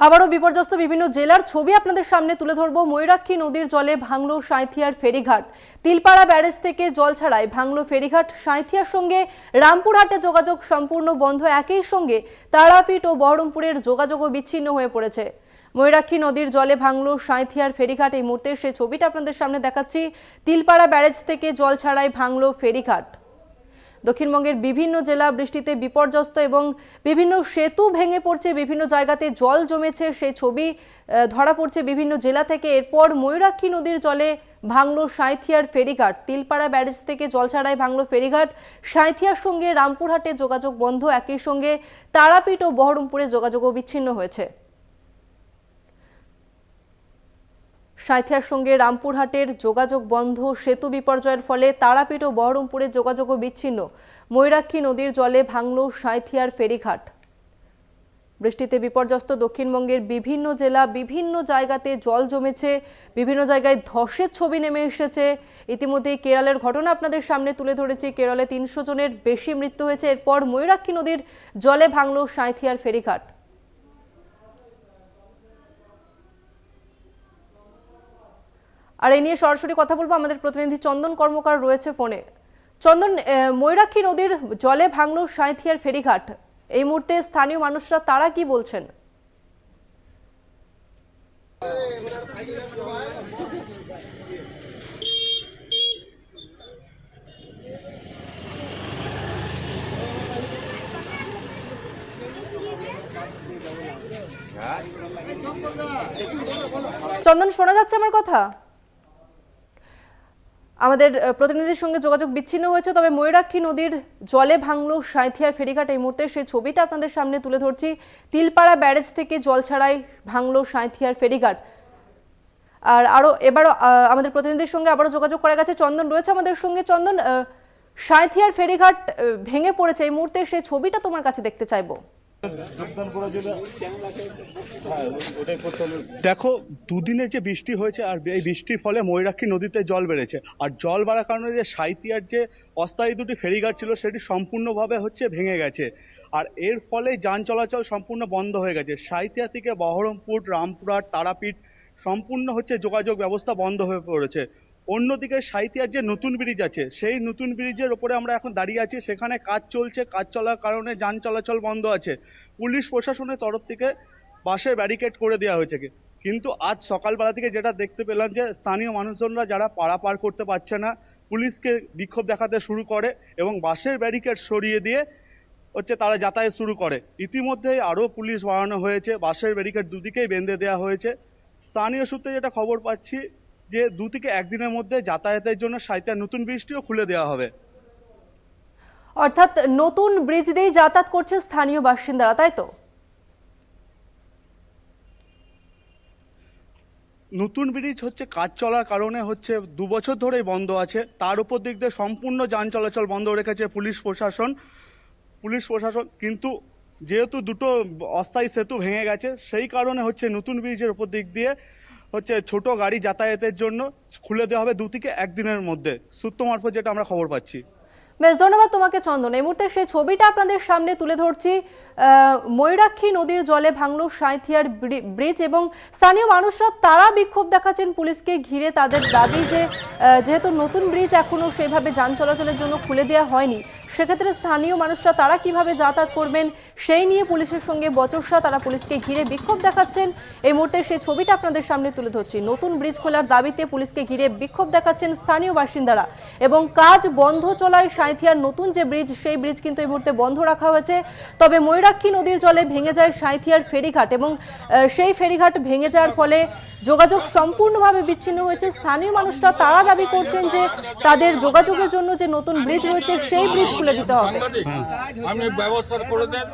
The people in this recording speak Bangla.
আবারও বিপর্যস্ত বিভিন্ন জেলার ছবি আপনাদের সামনে তুলে ধরবো। ময়ূরাক্ষী নদীর জলে ভাঙলো সাঁইথিয়ার ফেরিঘাট। তিলপাড়া ব্যারেজ থেকে জল ছাড়ায় ভাঙলো ফেরিঘাট। সাঁইথিয়ার সঙ্গে রামপুরহাটে যোগাযোগ সম্পূর্ণ বন্ধ। একই সঙ্গে তারাপীঠ ও বহরমপুরের যোগাযোগও বিচ্ছিন্ন হয়ে পড়েছে। ময়ূরাক্ষী নদীর জলে ভাঙলো সাঁইথিয়ার ফেরিঘাট। এই মুহূর্তে সেই ছবিটা আপনাদের সামনে দেখাচ্ছি। তিলপাড়া ব্যারেজ থেকে জল ছাড়ায় ভাঙলো ফেরিঘাট। দক্ষিণবঙ্গের বিভিন্ন জেলা বৃষ্টিতে বিপর্যস্ত এবং বিভিন্ন সেতু ভেঙে পড়ছে, বিভিন্ন জায়গাতে জল জমেছে, সেই ছবি ধরা পড়ছে বিভিন্ন জেলা থেকে। এরপর ময়ূরাক্ষী নদীর জলে ভাঙলো সাঁইথিয়ার ফেরিঘাট। তিলপাড়া ব্যারেজ থেকে জল ছাড়ায় ভাঙলো ফেরিঘাট। সাঁইথিয়ার সঙ্গে রামপুরহাটে যোগাযোগ বন্ধ। একই সঙ্গে তারাপীঠ ও বহরমপুরে যোগাযোগও বিচ্ছিন্ন হয়েছে। সাঁইথিয়ার সঙ্গে রামপুরহাটের যোগাযোগ বন্ধ, সেতু বিপর্যয়ের ফলে তারাপীঠ ও বহরমপুরের যোগাযোগও বিচ্ছিন্ন। ময়ূরাক্ষী নদীর জলে ভাঙল সাঁইথিয়ার ফেরিঘাট। বৃষ্টিতে বিপর্যস্ত দক্ষিণবঙ্গের বিভিন্ন জেলা বিভিন্ন জায়গাতে জল জমেছে, বিভিন্ন জায়গায় ধসের ছবি নেমে এসেছে। ইতিমধ্যে কেরলের ঘটনা আপনাদের সামনে তুলে ধরেছি। কেরলে তিনশো জনের বেশি মৃত্যু হয়েছে। এরপর ময়ূরাক্ষী নদীর জলে ভাঙল সাঁইথিয়ার ফেরিঘাট। আর এই নিয়ে সরাসরি কথা বলব। আমাদের প্রতিনিধি চন্দন কর্মকার রয়েছে ফোনে। চন্দন ময়ূরাক্ষী নদীর জলে ভাঙলো সাঁইথিয়ার ফেরিঘাট। এই মুহূর্তে স্থানীয় মানুষরা তারা কি বলছেন? চন্দন, শোনা যাচ্ছে আমার কথা? আমাদের প্রতিনিধির সঙ্গে যোগাযোগ বিচ্ছিন্ন হয়েছে তবে ময়ূরাক্ষী নদীর জলে ভাঙলো সাঁইথিয়ার ফেরিঘাট। এই মুহূর্তে সেই ছবিটা আপনাদের সামনে তুলে ধরছি। তিলপাড়া ব্যারেজ থেকে জল ছাড়াই ভাঙলো সাঁইথিয়ার ফেরিঘাট। আর আরও এবারও আমাদের প্রতিনিধির সঙ্গে আবারও যোগাযোগ করা গেছে। চন্দন রয়েছে আমাদের সঙ্গে। চন্দন আহ, সাঁইথিয়ার ফেরিঘাট ভেঙে পড়েছে। এই মুহূর্তে সেই ছবিটা তোমার কাছে দেখতে চাইব। দেখো, দুদিনে যে বৃষ্টি হয়েছে আর এই বৃষ্টির ফলে ময়ূরাক্ষী নদীতে জল বেড়েছে। আর জল বাড়ার কারণে যে সাঁইতিয়ার যে অস্থায়ী দুটি ফেরিঘাট ছিল, সেটি সম্পূর্ণভাবে হচ্ছে ভেঙে গেছে। আর এর ফলে যান চলাচল সম্পূর্ণ বন্ধ হয়ে গেছে। সাঁইতিয়া থেকে বহরমপুর, রামপুরহাট, তারাপীঠ সম্পূর্ণ হচ্ছে যোগাযোগ ব্যবস্থা বন্ধ হয়ে পড়েছে। অন্যদিকে সাঁইতিয়ার যে নতুন ব্রিজ আছে, সেই নতুন ব্রিজের ওপরে আমরা এখন দাঁড়িয়ে আছি। সেখানে কাজ চলছে, কাজ চলার কারণে যান চলাচল বন্ধ আছে। পুলিশ প্রশাসনের তরফ থেকে বাসের ব্যারিকেড করে দেওয়া হয়েছে। কিন্তু আজ সকালবেলা থেকে যেটা দেখতে পেলাম যে, স্থানীয় মানুষজনরা যারা পারাপার করতে পারছে না, পুলিশকে বিক্ষোভ দেখাতে শুরু করে এবং বাসের ব্যারিকেড সরিয়ে দিয়ে হচ্ছে তারা যাতায়াত শুরু করে। ইতিমধ্যেই আরও পুলিশ বাড়ানো হয়েছে, বাসের ব্যারিকেড দুদিকেই বেঁধে দেওয়া হয়েছে। স্থানীয় সূত্রে যেটা খবর পাচ্ছি যে দু থেকে একদিনের মধ্যে যাতায়াতের জন্য সাইতার নতুন ব্রিজটিও খুলে দেওয়া হবে। অর্থাৎ নতুন ব্রিজ দিয়েই যাতায়াত করছে স্থানীয় বাসিন্দারা তাই তো? নতুন ব্রিজ হচ্ছে কাজ চলার কারণে হচ্ছে দু বছর ধরেই বন্ধ আছে। তার উপর দিক দিয়ে সম্পূর্ণ যান চলাচল বন্ধ রেখেছে পুলিশ প্রশাসন। পুলিশ প্রশাসন কিন্তু যেহেতু দুটো অস্থায়ী সেতু ভেঙে গেছে সেই কারণে হচ্ছে নতুন ব্রিজের উপর দিক দিয়ে হচ্ছে ছোট গাড়ি যাতায়াতের জন্য খুলে দেওয়া হবে দু থেকে একদিনের মধ্যে। সূত্র মারফত যেটা আমরা খবর পাচ্ছি। বেশ, ধন্যবাদ তোমাকে চন্দন। এই মুহূর্তে সেই ছবিটা আপনাদের সামনে তুলে ধরছি। ময়ূরাক্ষী নদীর জলে ভাঙলো সাঁইথিয়ার ব্রি- ব্রিজ এবং স্থানীয় মানুষরা তারা বিক্ষোভ দেখাচ্ছেন পুলিশকে ঘিরে। তাদের দাবি যে যেহেতু নতুন ব্রিজ এখনও সেভাবে যান চলাচলের জন্য খুলে দেওয়া হয়নি সেক্ষেত্রে স্থানীয় মানুষরা তারা কীভাবে যাতায়াত করবেন, সেই নিয়ে পুলিশের সঙ্গে বচসা তারা পুলিশকে ঘিরে বিক্ষোভ দেখাচ্ছেন। এই মুহূর্তে সেই ছবিটা আপনাদের সামনে তুলে ধরছি। নতুন ব্রিজ খোলার দাবিতে পুলিশকে ঘিরে বিক্ষোভ দেখাচ্ছেন স্থানীয় বাসিন্দারা এবং কাজ বন্ধ চলায় সাঁইথিয়ার নতুন যে ব্রিজ, সেই ব্রিজ কিন্তু এই মুহূর্তে বন্ধ রাখা হয়েছে। তবে ময়ূরাক্ষী নদীর জলে ভেঙে যায় সাঁইথিয়ার ফেরিঘাট এবং সেই ফেরিঘাট ভেঙে যাওয়ার ফলে যোগাযোগ সম্পূর্ণভাবে বিচ্ছিন্ন হয়েছে। স্থানীয় মানুষরা তারা দাবি করছেন যে তাদের যোগাযোগের জন্য যে নতুন ব্রিজ রয়েছে, সেই ব্রিজ খুলে দিতে হবে। আপনি ব্যবস্থা করে দেন